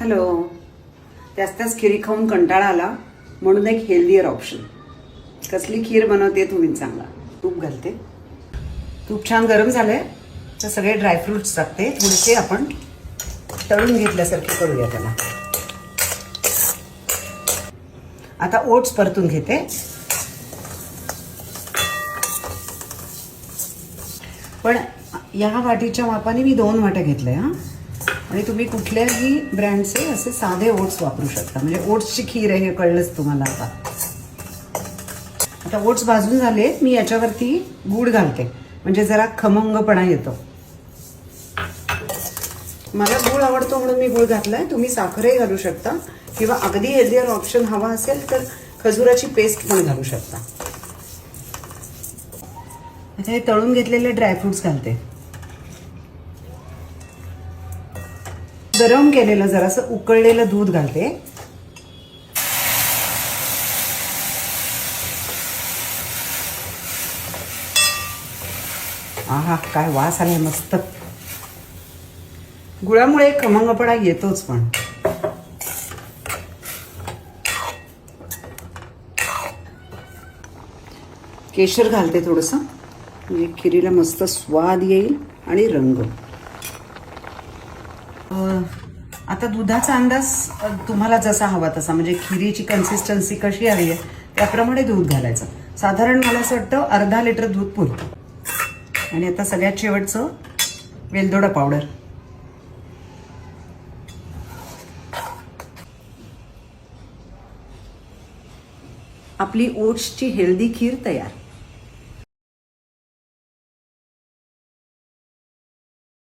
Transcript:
Hello. त्याच त्याच खिरी खाऊन कंटाळा आला म्हणून एक हेल्दियर ऑप्शन कसली खीर बनवते तुम्ही सांगा. तूप घालते. तूप छान गरम झालंय तर सगळे ड्रायफ्रुट्स टाकते. थोडेसे आपण तळून घेतल्यासारखे करूया त्याला. आता ओट्स परतून घेते. पण या वाटीच्या मापाने मी दोन वाट्या घेतल्या हां. आणि तुम्ही कुठल्याही ब्रँडचे असे साधे ओट्स वापरू शकता. म्हणजे ओट्सची खीर आहे हे कळलंच तुम्हाला आता. आता ओट्स भाजून झाले मी याच्यावरती गूळ घालते. म्हणजे जरा खमंगपणा येतो. मला गूळ आवडतो म्हणून मी गूळ घातलाय. तुम्ही साखरही घालू शकता. किंवा अगदी हेल्दियर ऑप्शन हवा असेल तर खजुराची पेस्ट पण घालू शकता. आता हे तळून घेतलेले ड्रायफ्रुट्स घालते. गरम केलेलं जरासं उकळलेलं दूध घालते. आहा काय वास आलाय मस्त. गुळामुळे खमंगपणा येतोच पण. केशर घालते थोडंसं. म्हणजे खिरीला मस्त स्वाद येईल आणि रंग. आता दुधाचा अंदाज तुम्हाला जसा हवा तसा. म्हणजे खिरीची कन्सिस्टन्सी कशी हवी आहे त्याप्रमाणे दूध घालायचं. साधारण मला असं वाटतं अर्धा लिटर दूध पुरतं. आणि आता सगळ्यात शेवटचं वेलदोडा पावडर आपली ओट्सची हेल्दी खीर तयार.